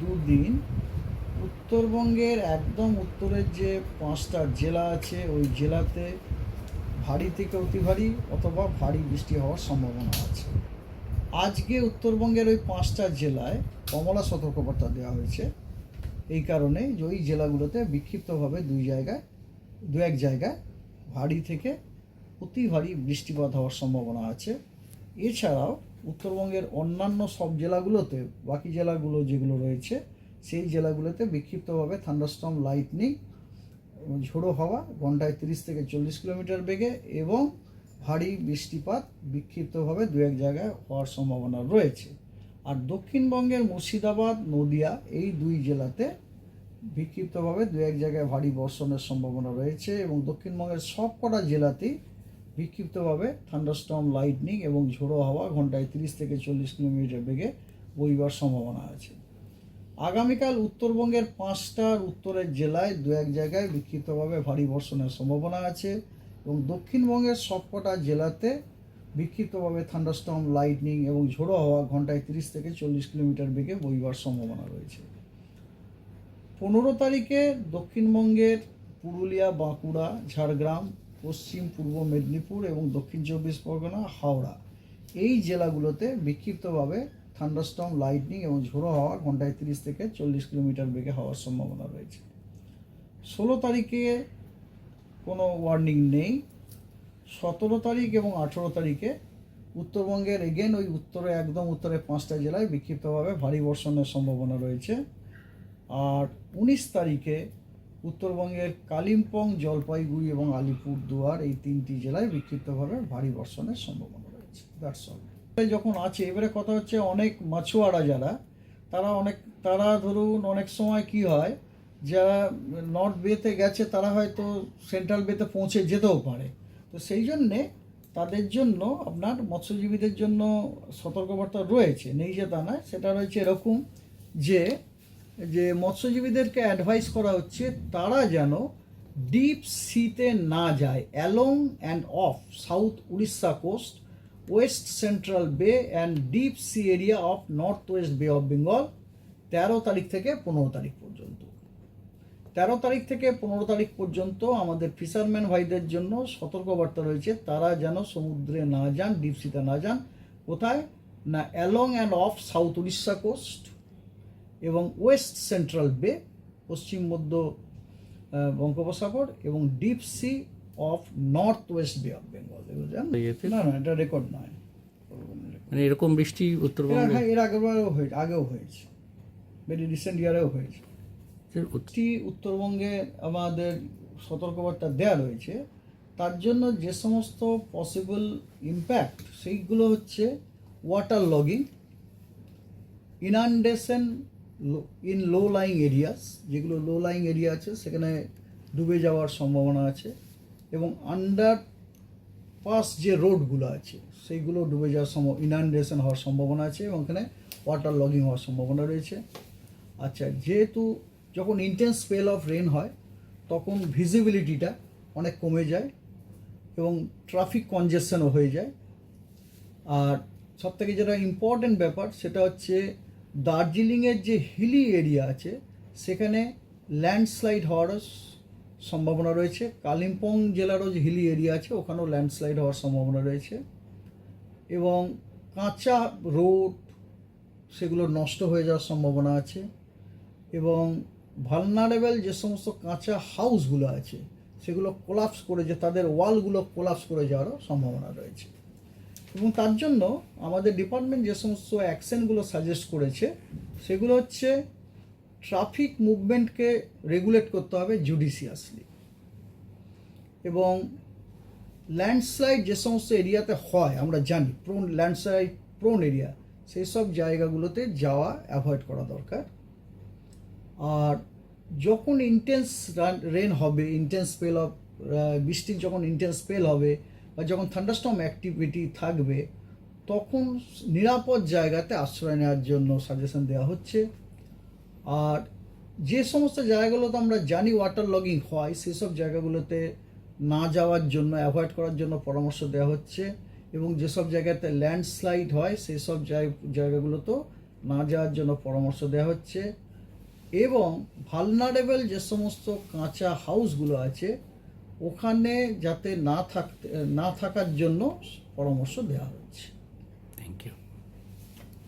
দুদিন উত্তরবঙ্গের একদম উত্তরের যে পাঁচটা জেলা আছে, ওই জেলাতে ভারী থেকে অতি ভারী অথবা ভারী বৃষ্টি হওয়ার সম্ভাবনা আছে। আজকে উত্তরবঙ্গের ওই পাঁচটা জেলায় কমলা সতর্কবার্তা দেওয়া হয়েছে। এই কারণে যে ওই জেলাগুলোতে বিক্ষিপ্তভাবে দুই জায়গায়, দু এক জায়গায় ভারী থেকে অতি ভারী বৃষ্টিপাত হওয়ার সম্ভাবনা আছে। এছাড়াও উত্তরবঙ্গের অন্যান্য সব জেলাগুলোতে, বাকি জেলাগুলো যেগুলো রয়েছে, সেই জেলাগুলোতে বিক্ষিপ্তভাবে থান্ডারস্টর্ম লাইটনিং ঝোড়ো হাওয়া ঘন্টায় তিরিশ থেকে চল্লিশ কিলোমিটার বেগে এবং ভারী বৃষ্টিপাত বিক্ষিপ্তভাবে দু এক জায়গায় হওয়ার সম্ভাবনা রয়েছে। আর দক্ষিণবঙ্গের মুর্শিদাবাদ, নদিয়া এই দুই জেলাতে বিক্ষিপ্তভাবে দু এক জায়গায় ভারী বর্ষণের সম্ভাবনা রয়েছে এবং দক্ষিণবঙ্গের সব কটা জেলাতেই বিক্ষিপ্তভাবে থান্ডারস্টর্ম লাইটনিং এবং ঝোড়ো হাওয়া ঘন্টায় তিরিশ থেকে চল্লিশ কিলোমিটার বেগে বইবার সম্ভাবনা আছে। আগামীকাল উত্তরবঙ্গের পাঁচটার উত্তরের জেলায় দু এক জায়গায় বিক্ষিপ্তভাবে ভারী বর্ষণের সম্ভাবনা আছে এবং দক্ষিণবঙ্গের সবকটা জেলাতে বিক্ষিপ্তভাবে থান্ডারস্টর্ম লাইটনিং এবং ঝোড়ো হাওয়া ঘন্টায় তিরিশ থেকে চল্লিশ কিলোমিটার বেগে বইবার সম্ভাবনা রয়েছে। পনেরো তারিখে দক্ষিণবঙ্গের পুরুলিয়া, বাঁকুড়া, ঝাড়গ্রাম পশ্চিম, পূর্ব মেদিনীপুর এবং দক্ষিণ চব্বিশ পরগনা, হাওড়া। এই জেলাগুলোতে বিক্ষিপ্তভাবে থান্ডারস্টর্ম, লাইটনিং এবং ঝোড়ো হাওয়া ঘন্টায় তিরিশ থেকে চল্লিশ কিলোমিটার বেগে হওয়ার সম্ভাবনা রয়েছে। ষোলো তারিখে কোনো ওয়ার্নিং নেই। সতেরো তারিখ এবং আঠেরো তারিখে উত্তরবঙ্গের এগেন ওই উত্তরে, একদম উত্তরে পাঁচটা জেলায় বিক্ষিপ্তভাবে ভারী বর্ষণের সম্ভাবনা রয়েছে। আর উনিশ তারিখে উত্তরবঙ্গের কালিম্পং, জলপাইগুড়ি এবং আলিপুরদুয়ার এই তিনটি জেলায় বিক্ষিপ্তভাবে ভারী বর্ষণের সম্ভাবনা রয়েছে। দ্যাটস অল যখন আছে, এবারে কথা হচ্ছে অনেক মাছুয়ারা যারা, তারা অনেক, তারা ধরুন অনেক সময় কি হয়, যারা নর্থ বেতে গেছে, তারা হয়তো সেন্ট্রাল বেতে পৌঁছে যেতেও পারে। তো সেই জন্যে তাদের জন্য, আপনার মৎস্যজীবীদের জন্য সতর্কবার্তা রয়েছে। নেই যে তা নয় সেটা রয়েছে এরকম যে যে মৎস্যজীবীদেরকে অ্যাডভাইস করা হচ্ছে, তারা যেন ডিপ সিতে না যায় along and off south Orissa coast west central bay and deep sea area off north west bay of Bengal তেরো তারিখ থেকে পনেরো তারিখ পর্যন্ত। তেরো তারিখ থেকে পনেরো তারিখ পর্যন্ত আমাদের ফিশারম্যান ভাইদের জন্য সতর্কবার্তা রয়েছে, তারা যেন সমুদ্রে না যান ডিপসিতে না যান, কোথায়? না along and off south Orissa coast এবং ওয়েস্ট সেন্ট্রাল বে পশ্চিম মধ্য বঙ্গোপসাগর এবং deep sea off north west bay of Bengal. না না এটা রেকর্ড নয়। মানে এরকম বৃষ্টি উত্তরবঙ্গে হ্যাঁ, এর আগেবারও হয়েছে আগেও হয়েছে। ভেরি রিসেন্ট ইয়ারেও হয়েছে। উত্ত- উত্তরবঙ্গে আমাদের সতর্কবার্তা দেওয়া রয়েছে তার জন্য যে সমস্ত পসিবল ইম্প্যাক্ট সেইগুলো হচ্ছে water logging inundation in low lying areas যেগুলো লো লাইং এরিয়া আছে, সেখানে ডুবে যাওয়ার সম্ভাবনা আছে এবং আন্ডার পাস যে রোডগুলো আছে, সেইগুলো ডুবে যাওয়ার সম্ভব ইনান্ডেশন হওয়ার সম্ভাবনা আছে এবং ওখানে ওয়াটার লগিং হওয়ার সম্ভাবনা রয়েছে। আচ্ছা যেহেতু যখন ইন্টেন্স স্পেল অফ রেন হয়, তখন ভিজিবিলিটিটা অনেক কমে যায় এবং ট্রাফিক কনজেশনও হয়ে যায়। আর সব থেকে যেটা ইম্পর্টেন্ট ব্যাপার, সেটা হচ্ছে দার্জিলিংয়ের যে হিলি এরিয়া আছে, সেখানে ল্যান্ডস্লাইড হওয়ারও সম্ভাবনা রয়েছে। কালিম্পং জেলারও যে হিলি এরিয়া আছে, ওখানেও ল্যান্ডস্লাইড হওয়ার সম্ভাবনা রয়েছে। এবং কাঁচা রোড, সেগুলো নষ্ট হয়ে যাওয়ার সম্ভাবনা আছে। এবং ভালনারেবল যে সমস্ত কাঁচা হাউসগুলো আছে, সেগুলো কোলাপস করে যে, তাদের ওয়ালগুলো কোলাপস করে যাওয়ারও সম্ভাবনা রয়েছে। এবং তার জন্য আমাদের ডিপার্টমেন্ট যে সমস্ত অ্যাকশনগুলো সাজেস্ট করেছে, সেগুলো হচ্ছে ট্রাফিক মুভমেন্টকে রেগুলেট করতে হবে জুডিশিয়াসলি এবং ল্যান্ডস্লাইড যে সমস্ত এরিয়াতে হয়, আমরা জানি প্রোন ল্যান্ডস্লাইড প্রোন এরিয়া সেই সব জায়গাগুলোতে যাওয়া অ্যাভয়েড করা দরকার। আর যখন ইন্টেন্স রেন হবে ইন্টেন্স স্পেল অফ বৃষ্টির যখন ইন্টেন্স স্পেল হবে বা যখন থান্ডারস্টর্ম অ্যাক্টিভিটি থাকবে, তখন নিরাপদ জায়গাতে আশ্রয় নেওয়ার জন্য সাজেশন দেওয়া হচ্ছে। আর যে সমস্ত জায়গাগুলোতে আমরা জানি ওয়াটার লগিং হয় সেসব জায়গাগুলোতে না যাওয়ার জন্য অ্যাভয়েড করার জন্য পরামর্শ দেওয়া হচ্ছে এবং যেসব জায়গাতে ল্যান্ডস্লাইড হয় সেসব জায়গাগুলোতেও না যাওয়ার জন্য পরামর্শ দেওয়া হচ্ছে। এবং ভালনারেবল যে সমস্ত কাঁচা হাউসগুলো আছে ওখানে যাতে না থাকতে না থাকার জন্য পরামর্শ দেওয়া হচ্ছে